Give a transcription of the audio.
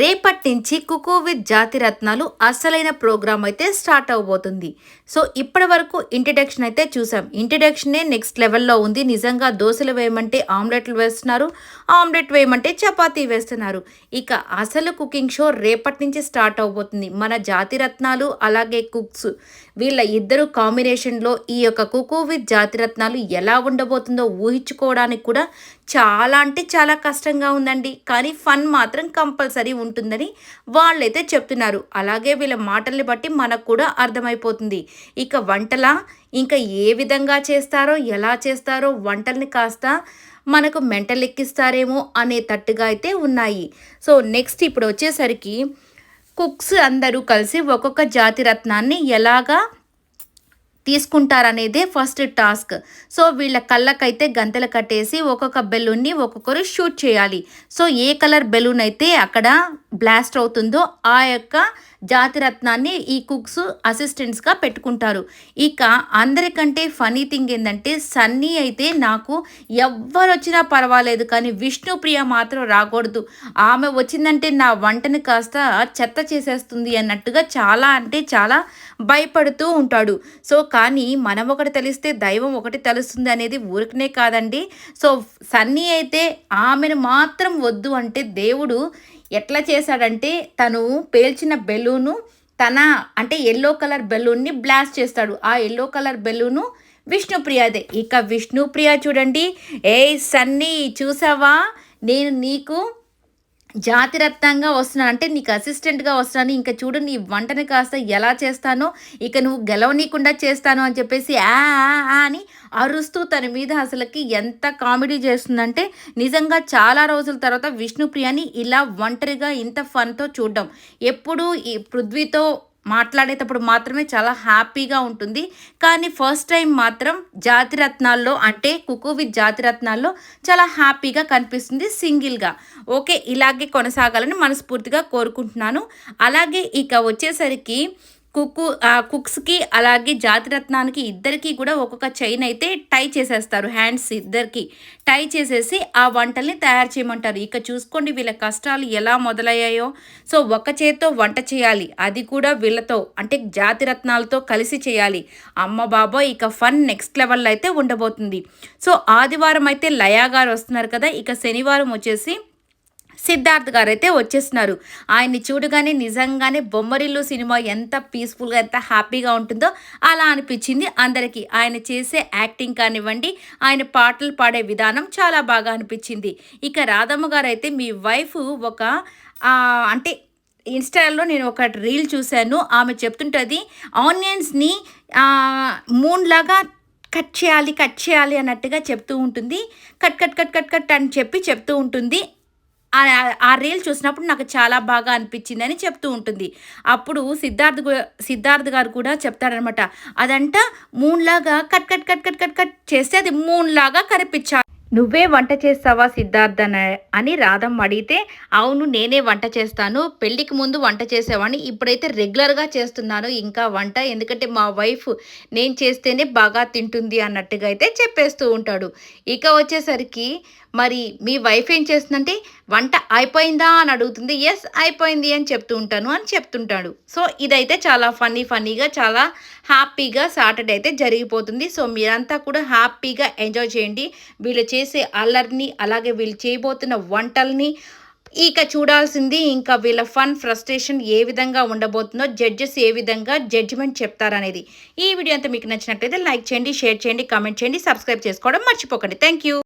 రేపటి నుంచి కుకో విత్ జాతి రత్నాలు అసలైన ప్రోగ్రామ్ అయితే స్టార్ట్ అవబోతుంది. సో ఇప్పటి వరకు ఇంట్రడక్షన్ అయితే చూసాం. ఇంట్రడక్షనే నెక్స్ట్ లెవెల్లో ఉంది. నిజంగా దోశలు వేయమంటే ఆమ్లెట్లు వేస్తున్నారు. ఆమ్లెట్ వేయమంటే చపాతీ వేస్తున్నారు. ఇక అసలు కుకింగ్ షో రేపటి నుంచి స్టార్ట్ అవబోతుంది. మన జాతి రత్నాలు అలాగే కుక్స్ వీళ్ళ ఇద్దరు కాంబినేషన్లో ఈ యొక్క కుకో విత్ జాతి రత్నాలు ఎలా ఉండబోతుందో ఊహించుకోవడానికి కూడా చాలా అంటే చాలా కష్టంగా ఉందండి. కానీ ఫన్ మాత్రం కంపల్సరీ ఉంటుందని వాళ్ళైతే చెప్తున్నారు. అలాగే వీళ్ళ మాటల్ని బట్టి మనకు కూడా అర్థమైపోతుంది. ఇక వంటల ఇంకా ఏ విధంగా చేస్తారో ఎలా చేస్తారో వంటల్ని కాస్త మనకు మెంటల్ ఎక్కిస్తారేమో అనే తట్టుగా అయితే ఉన్నాయి. సో నెక్స్ట్ ఇప్పుడు వచ్చేసరికి కుక్స్ అందరూ కలిసి ఒక్కొక్క జాతి రత్నాన్ని ఎలాగా తీసుకుంటారనేదే ఫస్ట్ టాస్క్. సో వీళ్ళ కళ్ళకైతే గంతలు కట్టేసి ఒక్కొక్క బెలూన్ని ఒక్కొక్కరు షూట్ చేయాలి. సో ఏ కలర్ బెలూన్ అయితే అక్కడ బ్లాస్ట్ అవుతుందో ఆ యొక్క జాతిరత్నాన్ని ఈ కుక్స్ అసిస్టెంట్స్గా పెట్టుకుంటారు. ఇక అందరికంటే ఫనీ థింగ్ ఏంటంటే సన్నీ అయితే నాకు ఎవ్వరు వచ్చినా పర్వాలేదు కానీ విష్ణుప్రియ మాత్రం రాకూడదు. ఆమె వచ్చిందంటే నా వంటని కాస్త చెత్త చేసేస్తుంది అన్నట్టుగా చాలా అంటే చాలా భయపడుతూ ఉంటాడు. సో కానీ మనం ఒకటి తెలిస్తే దైవం ఒకటి తెలుస్తుంది అనేది ఊరికనే కాదండి. సో సన్నీ అయితే ఆమెను మాత్రం వద్దు అంటే దేవుడు ఎట్లా చేశాడంటే తను పేల్చిన బెలూను తన అంటే ఎల్లో కలర్ బెలూన్ని బ్లాస్ట్ చేస్తాడు. ఆ ఎల్లో కలర్ బెలూను విష్ణుప్రియదే ఇక విష్ణుప్రియ చూడండి. ఏ సన్నీ చూసావా? నేను నీకు జాతిరత్నంగా వస్తున్నాను అంటే నీకు అసిస్టెంట్గా వస్తున్నాను ఇంకా చూడు నీ వంటని కాస్త ఎలా చేస్తానో ఇక నువ్వు గెలవనీయకుండా చేస్తాను అని చెప్పేసి ఆ అని అరుస్తూ తన మీద అసలుకి ఎంత కామెడీ చేస్తుందంటే నిజంగా చాలా రోజుల తర్వాత విష్ణుప్రియని ఇలా ఒంటరిగా ఇంత ఫన్తో చూడడం. ఎప్పుడు ఈ పృథ్వీతో మాట్లాడేటప్పుడు మాత్రమే చాలా హ్యాపీగా ఉంటుంది. కానీ ఫస్ట్ టైం మాత్రం జాతిరత్నాల్లో అంటే కుకు విత్ జాతిరత్నాల్లో చాలా హ్యాపీగా కనిపిస్తుంది సింగిల్గా. ఓకే ఇలాగే కొనసాగాలని మనస్ఫూర్తిగా కోరుకుంటున్నాను. అలాగే ఇక వచ్చేసరికి కుక్కు కుక్స్కి అలాగే జాతిరత్నానికి ఇద్దరికి కూడా ఒక్కొక్క చైన్ అయితే టై చేసేస్తారు హ్యాండ్స్ ఇద్దరికి. టై చేసేసి ఆ వంటల్ని తయారు చేయమంటారు. ఇక చూసుకోండి వీళ్ళ కష్టాలు ఎలా మొదలయ్యాయో. సో ఒక చేత్తో వంట చేయాలి. అది కూడా వీళ్ళతో అంటే జాతిరత్నాలతో కలిసి చేయాలి. అమ్మ బాబో ఇక ఫన్ నెక్స్ట్ లెవెల్లో అయితే ఉండబోతుంది. సో ఆదివారం అయితే లయా గారు వస్తున్నారు కదా ఇక శనివారం వచ్చేసి సిద్ధార్థ్ గారు అయితే వచ్చేస్తున్నారు. ఆయన్ని చూడగానే నిజంగానే బొమ్మరిల్లు సినిమా ఎంత పీస్ఫుల్గా ఎంత హ్యాపీగా ఉంటుందో అలా అనిపించింది అందరికీ. ఆయన చేసే యాక్టింగ్ కానివ్వండి ఆయన పాటలు పాడే విధానం చాలా బాగా అనిపించింది. ఇక రాధమ్మ గారు అయితే మీ వైఫ్ ఒక అంటే ఇన్స్టాలో నేను ఒక రీల్ చూశాను. ఆమె చెప్తుంటుంది ఆనియన్స్ని మూన్లాగా కట్ చేయాలి కట్ చేయాలి అన్నట్టుగా చెప్తూ ఉంటుంది. Cut cut cut cut cut అని చెప్పి చెప్తూ ఉంటుంది. ఆ రీల్ చూసినప్పుడు నాకు చాలా బాగా అనిపించింది అని చెప్తూ ఉంటుంది. అప్పుడు సిద్ధార్థ్ సిద్ధార్థ్ గారు కూడా చెప్తారనమాట అదంట మూన్లాగా cut cut cut cut cut cut చేస్తే అది మూన్లాగా కనిపించాలి నువ్వే వంట చేస్తావా సిద్ధార్థ అని రాధమ్మ అడిగితే అవును నేనే వంట చేస్తాను. పెళ్ళికి ముందు వంట చేసేవాడిని. ఇప్పుడైతే రెగ్యులర్గా చేస్తున్నాను ఇంకా వంట. ఎందుకంటే మా వైఫ్ నేను చేస్తేనే బాగా తింటుంది అన్నట్టుగా అయితే చెప్పేస్తూ ఉంటాడు. ఇక వచ్చేసరికి మరి మీ వైఫ్ ఏం చేస్తుందంటే వంట అయిపోయిందా అని అడుగుతుంది. ఎస్ అయిపోయింది అని చెప్తూ ఉంటాను అని చెప్తుంటాడు. సో ఇదైతే చాలా ఫన్నీ ఫన్నీగా చాలా హ్యాపీగా సాటర్డే అయితే జరిగిపోతుంది. సో మీరంతా కూడా హ్యాపీగా ఎంజాయ్ చేయండి. వీళ్ళు చేసి చేసే అల్లరిని అలాగే వీళ్ళు చేయబోతున్న వంటల్ని ఇక చూడాల్సింది ఇంకా వీళ్ళ ఫన్ ఫ్రస్ట్రేషన్ ఏ విధంగా ఉండబోతుందో జడ్జెస్ ఏ విధంగా జడ్జిమెంట్ చెప్తారనేది. ఈ వీడియో అంతా మీకు నచ్చినట్లయితే లైక్ చేయండి షేర్ చేయండి కామెంట్ చేయండి సబ్స్క్రైబ్ చేసుకోవడం మర్చిపోకండి. థ్యాంక్